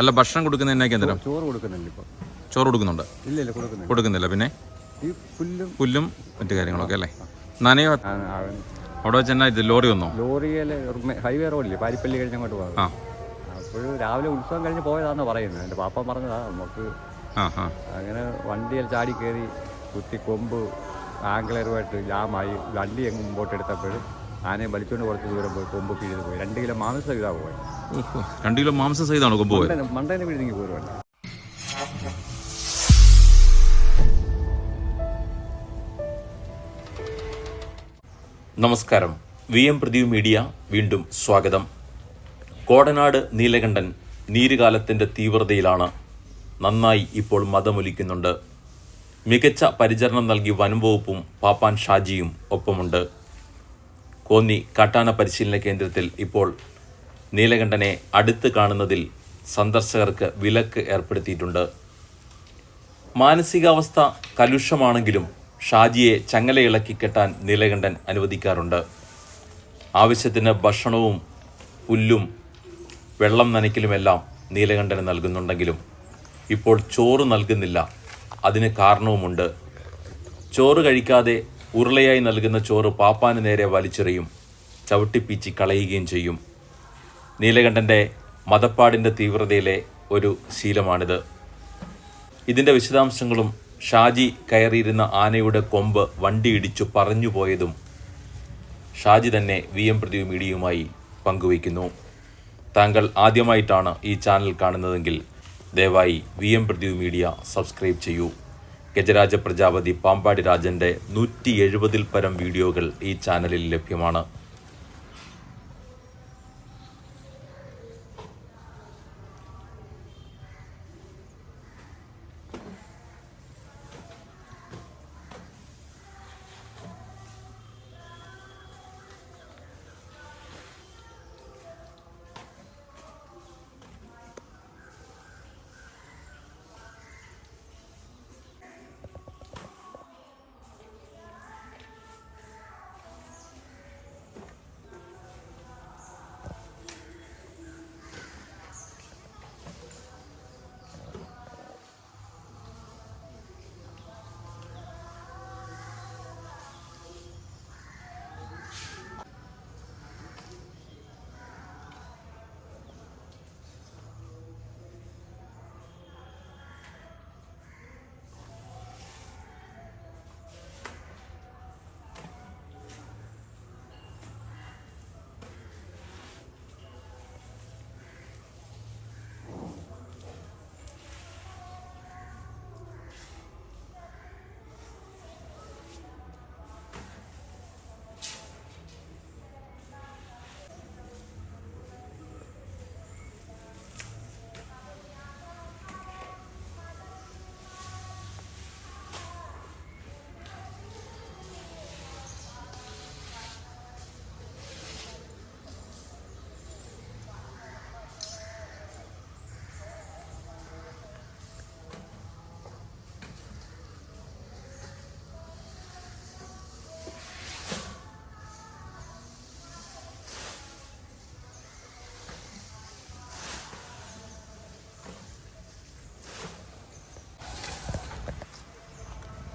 അല്ല ഭക്ഷണം കൊടുക്കുന്ന എന്നാക്കി അന്നേരം ചോറ് കൊടുക്കുന്നുണ്ട് ഇപ്പം. ചോറ് കൊടുക്കുന്നുണ്ട്? ഇല്ല ഇല്ല കൊടുക്കുന്നില്ല. കൊടുക്കുന്നില്ല പിന്നെ? ഈ പുല്ലും പുല്ലും മറ്റു കാര്യങ്ങളൊക്കെ അല്ലേ? നനയോ? അവിടെ വെച്ച് എന്നാ ഇത് ലോറി വന്നോ? ലോറിയിലെ ഹൈവേ റോഡില്ലേ? പാരിപ്പള്ളി കഴിഞ്ഞ് അങ്ങോട്ട് പോകുന്നത് ആ. അപ്പോൾ രാവിലെ ഉത്സവം കഴിഞ്ഞ് പോയതാണെന്ന് പറയുന്നത് എന്റെ പാപ്പ പറഞ്ഞതാ നമുക്ക് അങ്ങനെ വണ്ടിയിൽ ചാടി കയറി കുത്തി കൊമ്പ് ആംഗ്ലറുമായിട്ട് ജാമായി വണ്ടി എങ്ങും മുമ്പോട്ട് എടുത്തപ്പോഴും ആനയെ വലിച്ചുകൊണ്ട് കുറച്ച് ദൂരം പോയി കൊമ്പ് കീഴിൽ പോയി. രണ്ട് കിലോ മാംസം ഇതാ പോയി. രണ്ട് കിലോ മാംസം സഹിതമാണോ കൊമ്പ് പോയത്? മണ്ടേനെ നമസ്കാരം. വി എം പ്രദീപ് മീഡിയ വീണ്ടും സ്വാഗതം. കോടനാട് നീലകണ്ഠൻ നീരുകാലത്തിന്റെ തീവ്രതയിലാണ് നന്നായി ഇപ്പോൾ മതമൊലിക്കുന്നുണ്ട്. മികച്ച പരിചരണം നൽകി വനംവകുപ്പും പാപ്പാൻ ഷാജിയും ഒപ്പമുണ്ട്. കോന്നി കാട്ടാന പരിശീലന കേന്ദ്രത്തിൽ ഇപ്പോൾ നീലകണ്ഠനെ അടുത്ത് കാണുന്നതിൽ സന്ദർശകർക്ക് വിലക്ക് ഏർപ്പെടുത്തിയിട്ടുണ്ട്. മാനസികാവസ്ഥ കലുഷമാണെങ്കിലും ഷാജിയെ ചങ്ങലയിളക്കി കെട്ടാൻ നീലകണ്ഠൻ അനുവദിക്കാറുണ്ട്. ആവശ്യത്തിന് ഭക്ഷണവും പുല്ലും വെള്ളം നനയ്ക്കലുമെല്ലാം നീലകണ്ഠന് നൽകുന്നുണ്ടെങ്കിലും ഇപ്പോൾ ചോറ് നൽകുന്നില്ല. അതിന് കാരണവുമുണ്ട്. ചോറ് കഴിക്കാതെ ഉരുളയായി നൽകുന്ന ചോറ് പാപ്പാന് നേരെ വലിച്ചെറിയും ചവിട്ടിപ്പീച്ചി കളയുകയും ചെയ്യും. നീലകണ്ഠന്റെ മതപ്പാടിന്റെ തീവ്രതയിലെ ഒരു ശീലമാണിത്. ഇതിന്റെ വിശദാംശങ്ങളും ഷാജി കയറിയിരുന്ന ആനയുടെ കൊമ്പ് വണ്ടിയിടിച്ചു പറഞ്ഞു പോയതും ഷാജി തന്നെ വി എം പ്രദീപ് മീഡിയയുമായി പങ്കുവയ്ക്കുന്നു. താങ്കൾ ആദ്യമായിട്ടാണ് ഈ ചാനൽ കാണുന്നതെങ്കിൽ ദയവായി V M Pradeep media subscribe ചെയ്യൂ. ഗജരാജ പ്രജാപതി പാമ്പാടി രാജന്റെ നൂറ്റി എഴുപതിൽ പരം വീഡിയോകൾ ഈ ചാനലിൽ ലഭ്യമാണ്.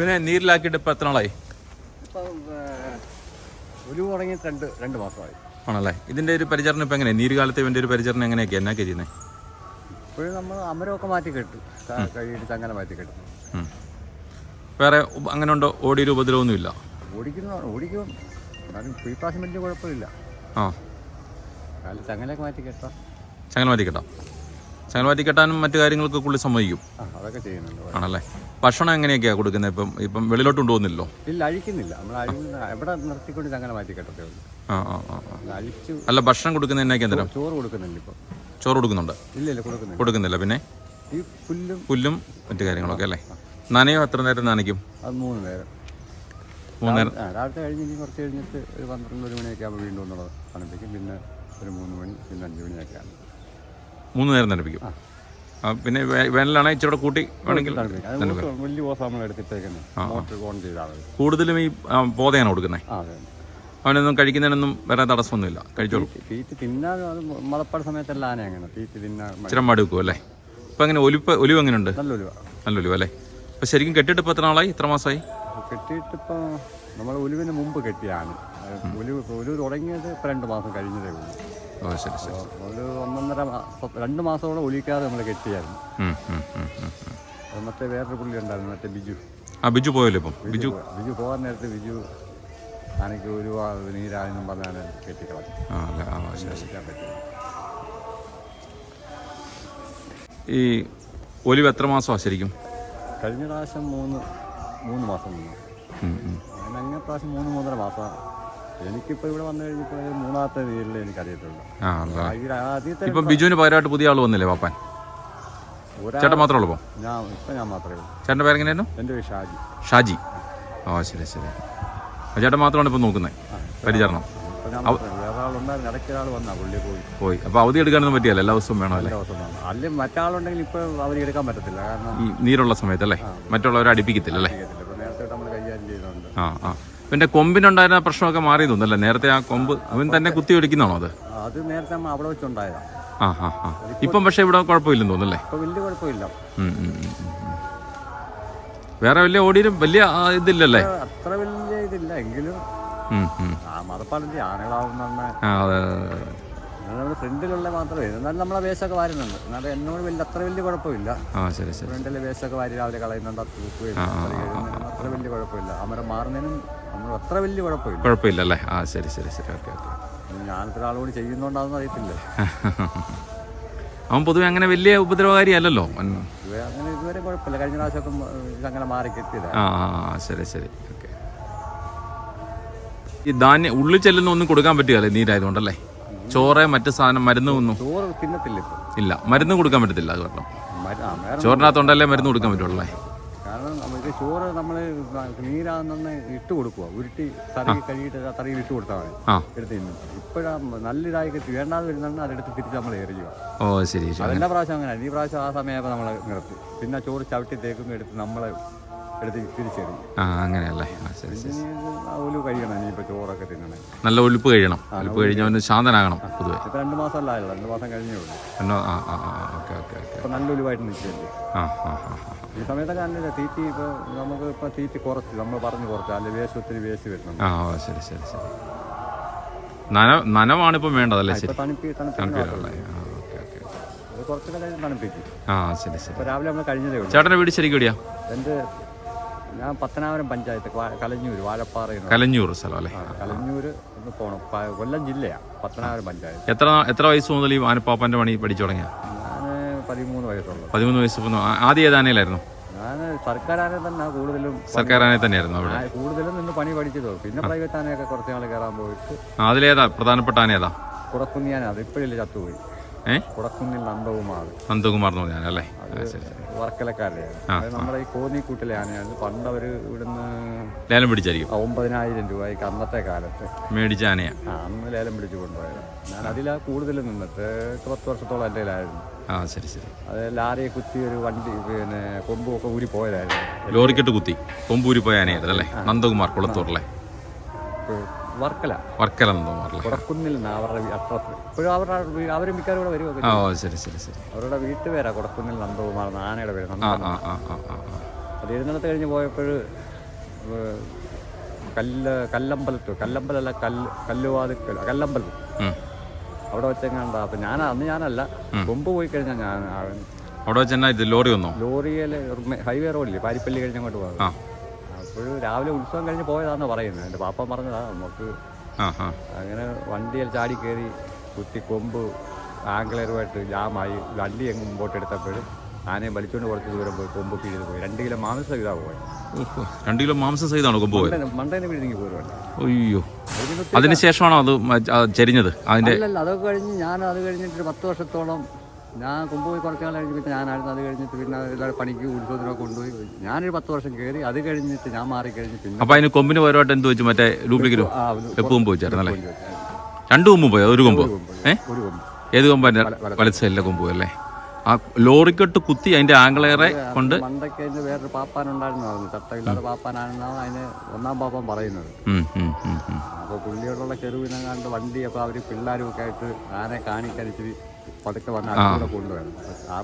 ഇവനെ നീരിലാക്കിയിട്ട് ഇപ്പം എത്ര നാളായി? ഒരു രണ്ട് രണ്ട് മാസമായി. ആണല്ലേ? ഇതിന്റെ ഒരു പരിചരണം ഇപ്പം എങ്ങനെയാണ് നീരുകാലത്ത് ഇവന്റെ ഒരു പരിചരണം എങ്ങനെയൊക്കെ? എന്നാക്കെ ചെയ്യുന്നത് ഇപ്പോഴും നമ്മൾ അമരമൊക്കെ മാറ്റി കെട്ടു കഴിയിട്ട് മാറ്റി കെട്ടു വേറെ അങ്ങനെ ഉണ്ടോ? ഓടി ഉപദ്രവമൊന്നുമില്ല ഓടിക്കുന്ന ഓടിക്കും. എന്നാലും ഈ പ്രാവശ്യം വലിയ കുഴപ്പമില്ല. ആ. മാറ്റി കെട്ടാം ചങ്ങല മാറ്റി കെട്ടാം ചങ്ങല മാറ്റി കെട്ടാനും മറ്റു കാര്യങ്ങൾക്ക് പുള്ളി സമ്മതിക്കും. അതൊക്കെ ചെയ്യുന്നുണ്ട്. ആണല്ലേ? ഭക്ഷണം എങ്ങനെയൊക്കെയാണ് കൊടുക്കുന്നത്? ഇപ്പം ഇപ്പം വെളിയിലോട്ട് കൊണ്ടുപോകുന്നില്ലോ? ഇല്ല അഴിക്കുന്നില്ല. നമ്മൾ എവിടെ നിർത്തിക്കൊണ്ട് അങ്ങനെ മാറ്റി കെട്ടത്തേ ആ ആ ആ. അഴിച്ചു അല്ല ഭക്ഷണം കൊടുക്കുന്ന എന്നാക്കി അന്നേരം ചോറ് കൊടുക്കുന്നില്ല ഇപ്പം. ചോറ് കൊടുക്കുന്നുണ്ട്? ഇല്ല ഇല്ല കൊടുക്കുന്നില്ല. കൊടുക്കുന്നില്ല. പിന്നെ? ഈ പുല്ലും പുല്ലും മറ്റു കാര്യങ്ങളൊക്കെ അല്ലേ? നനയോ? എത്ര നേരം നനയ്ക്കും? അത് മൂന്ന് നേരം. മൂന്ന് നേരം. രാവിലത്തെ കഴിഞ്ഞ് ഇനി കുറച്ച് കഴിഞ്ഞിട്ട് ഒരു പന്ത്രണ്ട് ഒരു മണിയൊക്കെ ആകുമ്പോൾ വീണ്ടും ഒന്നുള്ളത് തണുപ്പിക്കും പിന്നെ ഒരു മൂന്ന് മണി പിന്നെ അഞ്ച് മണിയൊക്കെയാണ് മൂന്ന് നേരം പിന്നെ വേനലാണെങ്കിൽ ഇച്ചിരി കൂടെ കൂട്ടി വേണമെങ്കിൽ വലിയ ഓസ് നമ്മൾ എടുത്തിട്ടേക്കുന്നത്. മോട്ടർ ഓൺ കൂടുതലും ഈ പോതയാണ് കൊടുക്കുന്നത്. അവനൊന്നും കഴിക്കുന്നതിനൊന്നും വേറെ തടസ്സമൊന്നുമില്ല. കഴിച്ചോളൂ. തീറ്റി- തിന്നാൻ അത് സമയത്തല്ല ആന അങ്ങനെ. തീറ്റി തിന്നാൻ മടി. ഇച്ചിരി മടി വെക്കും അല്ലേ? ഇപ്പം എങ്ങനെ ഒലിപ്പ് ഒലിവ് എങ്ങനെയുണ്ട്? നല്ല ഒലിവ. നല്ല ഒലിവ് അല്ലേ? അപ്പം ശരിക്കും കെട്ടിട്ട് ഇപ്പോൾ എത്ര നാളായി? ഇത്ര മാസമായി? കെട്ടിയിട്ടിപ്പോൾ നമ്മൾ ഒലിവിന് മുമ്പ് കെട്ടിയാണ് ആന. ഒലിവ് ഒലിവ് തുടങ്ങിയത് ഇപ്പൊ രണ്ട് മാസം കഴിഞ്ഞതേ ഉള്ളൂ. ഓ ശരി ശരി. ഒരു ഒന്നൊന്നര മാസം രണ്ട് മാസത്തോളം ഒലിക്കാതെ നമ്മൾ കെട്ടിയായിരുന്നു. ഉം, ഉം, ഉം, ഉം, ഉം. മറ്റേ വേറൊരു പുള്ളി ഉണ്ടായിരുന്നു മറ്റേ ബിജു. ആ ബിജു പോയല്ലോ ഇപ്പം. ബിജു ബിജു പോകാൻ നേരത്തെ ബിജു ആനയ്ക്ക് ഒരു നീരാണെന്നും പറഞ്ഞാണ് കെട്ടിക്കളഞ്ഞു ആ അല്ലേ ആ ശരി പറ്റില്ല ഈ ഒലിവ് എത്ര മാസം ശരിക്കും? കഴിഞ്ഞ പ്രാവശ്യം മൂന്ന് മൂന്ന് മാസം നിന്നു. ഉം, ഉം. അങ്ങനെ പ്രാവശ്യം മൂന്ന് മൂന്നര മാസം എനിക്കിപ്പോൾ ഇവിടെ വന്നു കഴിഞ്ഞപ്പോൾ മൂന്നാമത്തെ വീട്ടിൽ എനിക്കറിയത്തുള്ളൂ. ആ ഇപ്പൊ ബിജുവിന് പകരമായിട്ട് പുതിയ ആൾ വന്നില്ലേ പാപ്പാൻ ചേട്ടൻ മാത്രമേ ഉള്ളൂ ഞാൻ ഇപ്പം ഞാൻ മാത്രമേ ഉള്ളൂ. ചേട്ടന്റെ പേരെങ്ങനെയായിരുന്നു? എന്റെ പേര് ഷാജി. ഷാജി. ഓ ശരി ശരി. ചേട്ടൻ മാത്രമാണ് ഇപ്പൊ നോക്കുന്നത്. പരിചരണം. പോയി. അപ്പോൾ അവധി എടുക്കാനൊന്നും പറ്റിയല്ല? എല്ലാ ദിവസവും വേണോ അല്ലേ? മറ്റാളുണ്ടെങ്കിൽ ഇപ്പൊ അവധി എടുക്കാൻ പറ്റത്തില്ല. കാരണം നീരുള്ള സമയത്തല്ലേ മറ്റുള്ളവരെ അടുപ്പിക്കത്തില്ല അല്ലേ? ആ ആ. പിന്നെ കൊമ്പിനുണ്ടായിരുന്ന പ്രശ്നമൊക്കെ മാറി തോന്നല്ലേ നേരത്തെ ആ കൊമ്പ് അവൻ തന്നെ കുത്തി ഒടിക്കുന്നതാണോ അത്? അത് നേരത്തെ അവിടെ വെച്ചുണ്ടായതാ. ആ ആ ആ. ഇപ്പം പക്ഷേ ഇവിടെ കുഴപ്പമില്ലെന്ന് തോന്നുന്നല്ലേ? ഇപ്പോൾ വലിയ കുഴപ്പമില്ല. വേറെ വലിയ ഓടിയിലും വലിയ ഇതില്ലല്ലേ? അത്ര വലിയ ഇതില്ല. എങ്കിലും. ആ മതപ്പാടിന്റെ ആനകളാവുന്ന അതെ. നമ്മുടെ ഫ്രണ്ടിലുള്ള മാത്രമേ. എന്നാലും നമ്മളെ വേസ്റ്റൊക്കെ വാരുന്നുണ്ട്. എന്നാലും എന്നോട് വലിയ അത്ര വലിയ കുഴപ്പമില്ല. ആ ശരി ശരി. ഫ്രണ്ടിലെ വേസ്റ്റൊക്കെ വാരി രാവിലെ കളയുന്നുണ്ട് അത് തൂക്കുകയും അത് അത്ര വലിയ കുഴപ്പമില്ല. അമരം മാറുന്നതിനും നമ്മൾ അത്ര വലിയ കുഴപ്പമില്ല. കുഴപ്പമില്ല അല്ലേ ആ ശരി ശരി ശരി. Okay okay. ഞാനത്ര ആളോട് ചെയ്യുന്നുണ്ടാണെന്ന് അറിയത്തില്ല. അവൻ പൊതുവെ അങ്ങനെ വലിയ ഉപദ്രവകാരി അല്ലല്ലോ അങ്ങനെ ഇതുവരെ കുഴപ്പമില്ല. കഴിഞ്ഞ പ്രാവശ്യമൊക്കെ അങ്ങനെ മാറി കിട്ടിയതാണ് ആ ശരി ശരി. ഓക്കെ. ഈ ധാന്യം ഉള്ളിൽ ചെല്ലുന്ന ഒന്നും കൊടുക്കാൻ പറ്റുകയല്ലേ നീരായതുകൊണ്ടല്ലേ? ചോറ് മറ്റു സാധനം മരുന്ന് ഒന്നും ചോറ് തിന്നത്തില്ല ഇല്ല മരുന്ന് കൊടുക്കാൻ പറ്റത്തില്ല അത് കാരണം ചോറിനകത്തുണ്ടല്ലേ മരുന്ന് കൊടുക്കാൻ പറ്റുള്ളൂ? കാരണം നമുക്ക് ചോറ് നമ്മൾ നീരാകുന്ന ഇട്ട് കൊടുക്കുക ഉരുട്ടി തറി കഴുകിയിട്ട് തറിയിൽ ഇട്ട് കൊടുത്താൽ മതി. എടുത്ത് തിന്നും. ഇപ്പോഴാ നല്ല ഇതായി വേണ്ടാതെ വരുന്നുണ്ട് അതെടുത്ത് തിരിച്ച് നമ്മൾ എറിയുക ഓ ശരി അതിന്റെ അതെല്ലാ പ്രാവശ്യം അങ്ങനെ ഈ പ്രാവശ്യം ആ സമയമായപ്പോൾ നമ്മൾ നിർത്തി. പിന്നെ ചോറ് ചവിട്ടി തേക്കും എടുത്ത് നമ്മൾ എടുത്ത് ആ അങ്ങനെയല്ലേ? ആ ശരി ശരി ഒലു കഴിയണം ഇനിയിപ്പോൾ ചോറൊക്കെ തിന്നണേ. നല്ല ഒലിപ്പ് കഴിയണം. ഒലിപ്പ് കഴിഞ്ഞ അവന് ശാന്തനാകണം പൊതുവെ. ഇപ്പം രണ്ട് മാസം അല്ലായല്ലോ രണ്ട് മാസം കഴിഞ്ഞേ ഉള്ളൂ. എന്നോ ആ ആ ആ ഓക്കെ ഓക്കെ ഓക്കെ. ഇപ്പം നല്ല ഒലിവായിട്ട് നിൽക്കുകയല്ലേ? ആ ആ ആ ആ. ഈ സമയത്തൊക്കെ നല്ല തീറ്റി ഇപ്പോൾ നമുക്ക് ഇപ്പോൾ തീറ്റി കുറച്ച് നമ്മൾ പറഞ്ഞ് കുറച്ച് അല്ലെങ്കിൽ വേസ്റ്റ് ഒത്തിരി വേസ്റ്റ് വരുന്നുണ്ട്. ആ ഓ ശരി ശരി ശരി. നന നനവാണ് ഇപ്പം വേണ്ടതല്ലേ അല്ലേ? ഇപ്പോൾ തണുപ്പി ആ ഓക്കെ ഓക്കെ അത് കുറച്ചൊക്കെ കഴിഞ്ഞ് തണുപ്പിക്കും. ആ ശരി ശരി. ഇപ്പോൾ രാവിലെ നമ്മൾ കഴിഞ്ഞതേ ഉള്ളൂ. ചേട്ടന്റെ വീട് ശരിക്കും എവിടെയാ? എന്റെ ഞാൻ പത്തനാപുരം പഞ്ചായത്ത് കലഞ്ഞൂർ വാഴപ്പാറ കലഞ്ഞൂർ സ്ഥലം അല്ലേ? കലഞ്ഞൂർ ഒന്ന് പോകണം കൊല്ലം ജില്ലയാണ് പത്തനാപുരം പഞ്ചായത്ത്. എത്ര എത്ര വയസ്സ് മുതൽ ഈ ആനപ്പാപ്പന്റെ പണി പഠിച്ചു തുടങ്ങിയ? ഞാൻ പതിമൂന്ന് വയസ്സുള്ളൂ. പതിമൂന്ന് വയസ്സ് ആദ്യ ഏതാനയിലായിരുന്നു ഞാൻ സർക്കാരാനെ തന്നെ കൂടുതലും സർക്കാർ ആനെ തന്നെയായിരുന്നു അവിടെ. കൂടുതലും നിന്ന് പണി പഠിച്ചതോ പിന്നെ പ്രൈവറ്റ് ആനയൊക്കെ കുറച്ച് നാൾ കയറാൻ പോയിട്ട് അതിലേതാ? പ്രധാനപ്പെട്ട ആന ഏതാ കുടക്കുന്നിയാന അത് ഇപ്പോഴില്ല ചത്തുപോയി. കുടക്കുന്നിൽ നന്ദകുമാർ. നന്ദകുമാർ എന്ന് നമ്മുടെ ഈ കോന്നിക്കൂട്ടിലെ ആനയാണ്. പണ്ട് അവർ ഇവിടുന്ന് ലേലം പിടിച്ചായിരിക്കും. ഒമ്പതിനായിരം രൂപയ്ക്ക് അന്നത്തെ കാലത്ത്. മേടിച്ച ആനയാ. ആ അന്ന് ലേലം പിടിച്ചു കൊണ്ടുപോയത്. ഞാൻ അതിലാ കൂടുതൽ നിന്നിട്ട് പത്ത് വർഷത്തോളം എന്റെ കയ്യിലായിരുന്നു. ആ ശരി ശരി. അത് ലാറിയെ കുത്തി ഒരു വണ്ടി പിന്നെ കൊമ്പൊക്കെ ഊരി പോയതായിരുന്നു. ലോറിക്കെട്ട് കുത്തി. കൊമ്പൂരി പോയ ആനയായിരുന്നു അല്ലേ? നന്ദകുമാർ കുളത്തൂർ അല്ലേ? ഇപ്പൊ വർക്കല. വർക്കല കൊടക്കുന്നിൽ ഇപ്പോഴും അവരുടെ അവരും മിക്കവാറും ഇവിടെ വരുമൊക്കെ ഓ ശരി ശരി ശരി. അവരുടെ വീട്ടുപേരാ കൊടക്കുന്നിൽ നന്ദകുമാർ ആനയുടെ പേര്. അത് എഴുന്നള്ളത്ത് കഴിഞ്ഞ് പോയപ്പോൾ കല്ല് കല്ലമ്പലത്ത് കല്ലമ്പലല്ല കല്ല് കല്ലുവാതിക്കൽ കല്ലമ്പലം. അവിടെ വെച്ചെങ്ങാണ്ട അപ്പൊ ഞാൻ അന്ന് ഞാനല്ല. കൊമ്പ് പോയി കഴിഞ്ഞാൽ ഞാൻ അവിടെ വെച്ച് ഇത് ലോറി വന്നോ? ലോറിയിലെ ഹൈവേ റോഡില്ലേ പാരിപ്പള്ളി കഴിഞ്ഞ് അങ്ങോട്ട് അപ്പോൾ രാവിലെ ഉത്സവം കഴിഞ്ഞ് പോയതാണെന്ന് പറയുന്നത്. എന്റെ പാപ്പ പറഞ്ഞതാ നമുക്ക് അങ്ങനെ വണ്ടിയിൽ ചാടി കയറി കുത്തി കൊമ്പ് ആംഗ്ലറുമായിട്ട് ജാമായി വണ്ടി എങ്ങ് മുമ്പോട്ട് എടുത്തപ്പോഴും ആനയെ വലിച്ചുകൊണ്ട് കുറച്ച് ദൂരം പോയി കൊമ്പ് പിഴുത് പോയി. രണ്ട് കിലോ മാംസ ഇതാ പോയി. രണ്ട് കിലോ മാംസം സഹിതാണോ കൊമ്പ് പോയത് മണ്ടേനെ പിഴുതെങ്കിൽ പോരുമല്ല അയ്യോ. അതിനുശേഷമാണോ അത് ചരിഞ്ഞത്? അതിന്റെ അതൊക്കെ കഴിഞ്ഞ് ഞാൻ അത് കഴിഞ്ഞിട്ട് ഒരു പത്ത് വർഷത്തോളം ഞാൻ കൊണ്ടുപോയി കുറച്ച് നാൾ കഴിഞ്ഞ് പിന്നെ ഞാനായിരുന്നു അത് കഴിഞ്ഞിട്ട് പിന്നെ എല്ലാവരും പണിക്ക് ഉത്സവത്തിനൊക്കെ കൊണ്ടുപോയി. ഞാനൊരു പത്ത് വർഷം കയറി അത് കഴിഞ്ഞിട്ട് ഞാൻ മാറി കഴിഞ്ഞ് പിന്നെ അപ്പൊ അതിന് കൊമ്പിന് പകരമായിട്ട് എന്ത് വെച്ചു? മറ്റേ ഡ്യൂപ്ലിക്കേറ്റോ കൊമ്പ് വെച്ചായിരുന്നു അല്ലേ? രണ്ട് കൊമ്പ് പോയോ? ഒരു കൊമ്പ്. ഏ? ഏത് കൊമ്പാണ് വലത് സൈഡിലെ കൊമ്പ് അല്ലേ? ആ ലോറിക്കെട്ട് കുത്തി അതിന്റെ ആംഗ്ലേറെ കൊണ്ട് മണ്ടയ്ക്ക് വേറൊരു പാപ്പാനുണ്ടായിരുന്നു. പറഞ്ഞു ചട്ടമില്ലാത്ത പാപ്പാനാണെന്നാണ് അതിന് ഒന്നാം പാപ്പൻ പറയുന്നത്. അപ്പോൾ പുള്ളിയോടുള്ള ചെറുവിനെ കണ്ട് വണ്ടി അപ്പോൾ അവർ പിള്ളേരും ഒക്കെ ആയിട്ട് ആനെ കാണിക്കാൻ ഇച്ചിരി പതുക്കെ വന്ന് അടുത്തൂടെ കൊണ്ടുവരണം ആ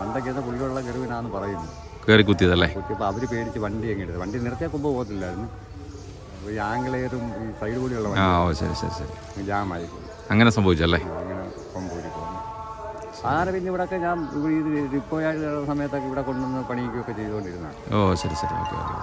മണ്ടയ്ക്ക് പുള്ളിയോടുള്ള ചെറുവിനാന്ന് പറയുന്നത് കയറി കുത്തിയതല്ലേ കുത്തിയപ്പോൾ അവർ പേടിച്ച് വണ്ടി അങ്ങ് എടുത്തു വണ്ടി നിർത്തിയാൽ കൊമ്പ് പോകത്തില്ലായിരുന്നു. ഈ ആംഗ്ലേറും ഈ സൈഡ് കൂടിയുള്ള ആ ഓ ശരി ശരി ശരി. ജാമായി പോയി. അങ്ങനെ സംഭവിച്ചല്ലേ അങ്ങനെ കൊമ്പൂരി പോകുന്നു പിന്നെ. ഇവിടെയൊക്കെ ഞാൻ ഇത് റിപ്പോയായിട്ടുള്ള സമയത്തൊക്കെ ഇവിടെ കൊണ്ടുവന്ന് പണിയൊക്കെ ചെയ്തുകൊണ്ടിരുന്നതാണ്. ഓ ശരി ശരി. Okay okay.